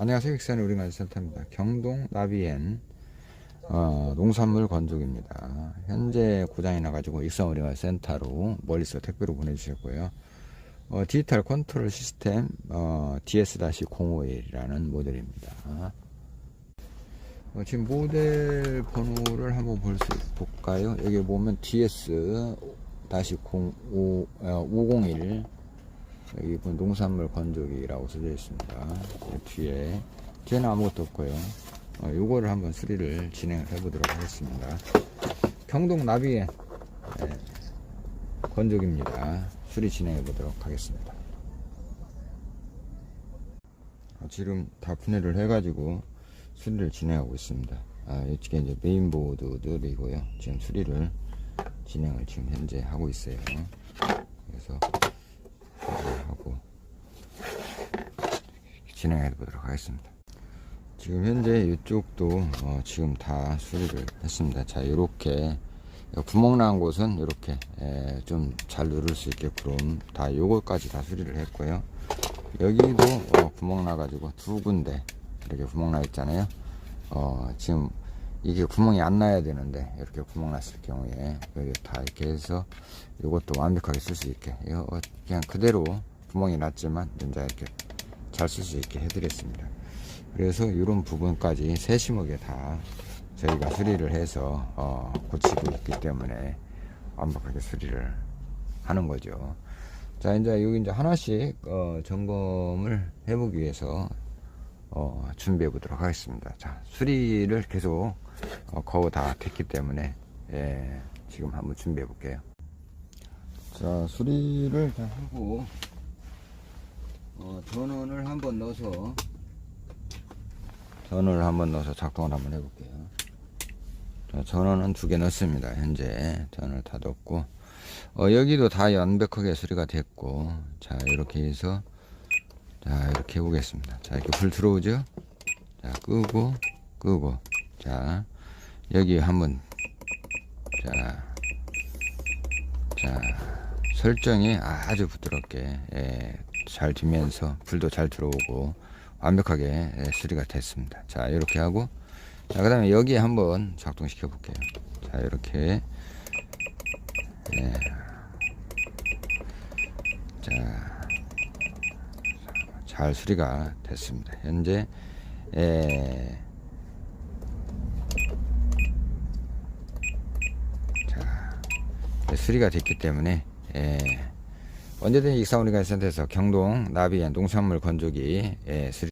안녕하세요. 익산의 우리말 센터입니다. 경동 나비엔 어, 농산물 건조기입니다. 현재 고장이 나가지고 익산 우리말 센터로 멀리서 택배로 보내주셨고요. 어, 디지털 컨트롤 시스템 어, DS-051이라는 모델입니다. 어, 지금 모델 번호를 한번 볼 수 볼까요? 여기 보면 DS-05, 어, 501 여기 보면 농산물 건조기라고 써져 있습니다. 그 뒤에 뒤에는 아무것도 없고요. 어, 요거를 한번 수리를 진행을 해보도록 하겠습니다. 경동 나비의 예, 건조기입니다. 수리 진행해 보도록 하겠습니다. 어, 지금 다 분해를 해가지고 수리를 진행하고 있습니다. 아, 이쪽에 이제 메인 보드들이고요. 지금 수리를 진행을 지금 현재 하고 있어요. 그래서 하고 진행해 보도록 하겠습니다. 지금 현재 이쪽도 어, 지금 다 수리를 했습니다. 자, 이렇게 구멍 난 곳은 이렇게 좀 잘 누를 수 있게끔 다 요거까지 다 수리를 했고요. 여기도 어, 구멍 나 가지고 두 군데 이렇게 구멍 나 있잖아요. 어, 지금 이게 구멍이 안 나야 되는데 이렇게 구멍 났을 경우에 여기 다 이렇게 해서 이것도 완벽하게 쓸 수 있게 이거 어, 그냥 그대로 구멍이 났지만 이제 이렇게 잘 쓸 수 있게 해드렸습니다. 그래서 이런 부분까지 세심하게 다 저희가 수리를 해서 어, 고치고 있기 때문에 완벽하게 수리를 하는 거죠. 자 이제 여기 이제 하나씩 어, 점검을 해보기 위해서 어, 준비해 보도록 하겠습니다. 자, 수리를 계속 어, 거의 다 됐기 때문에 예, 지금 한번 준비해 볼게요. 자, 수리를 다 하고 어, 전원을 한번 넣어서 전원을 한번 넣어서 작동을 한번 해볼게요. 자, 전원은 두 개 넣습니다. 현재. 전원을 다 넣고. 어, 여기도 다 완벽하게 수리가 됐고. 자 이렇게 해서 자 이렇게 해보겠습니다. 자 이렇게 불 들어오죠? 자 끄고 끄고. 자 여기 한번 자, 자 설정이 아주 부드럽게 예, 잘 되면서 불도 잘 들어오고 완벽하게 예, 수리가 됐습니다. 자 이렇게 하고 자 그 다음에 여기에 한번 작동시켜 볼게요. 자 이렇게. 예. 자잘 수리가 됐습니다. 현재 에, 자 수리가 됐기 때문에 에, 언제든지 익사우리가 센터에서 경동 나비엔 농산물 건조기 에, 수리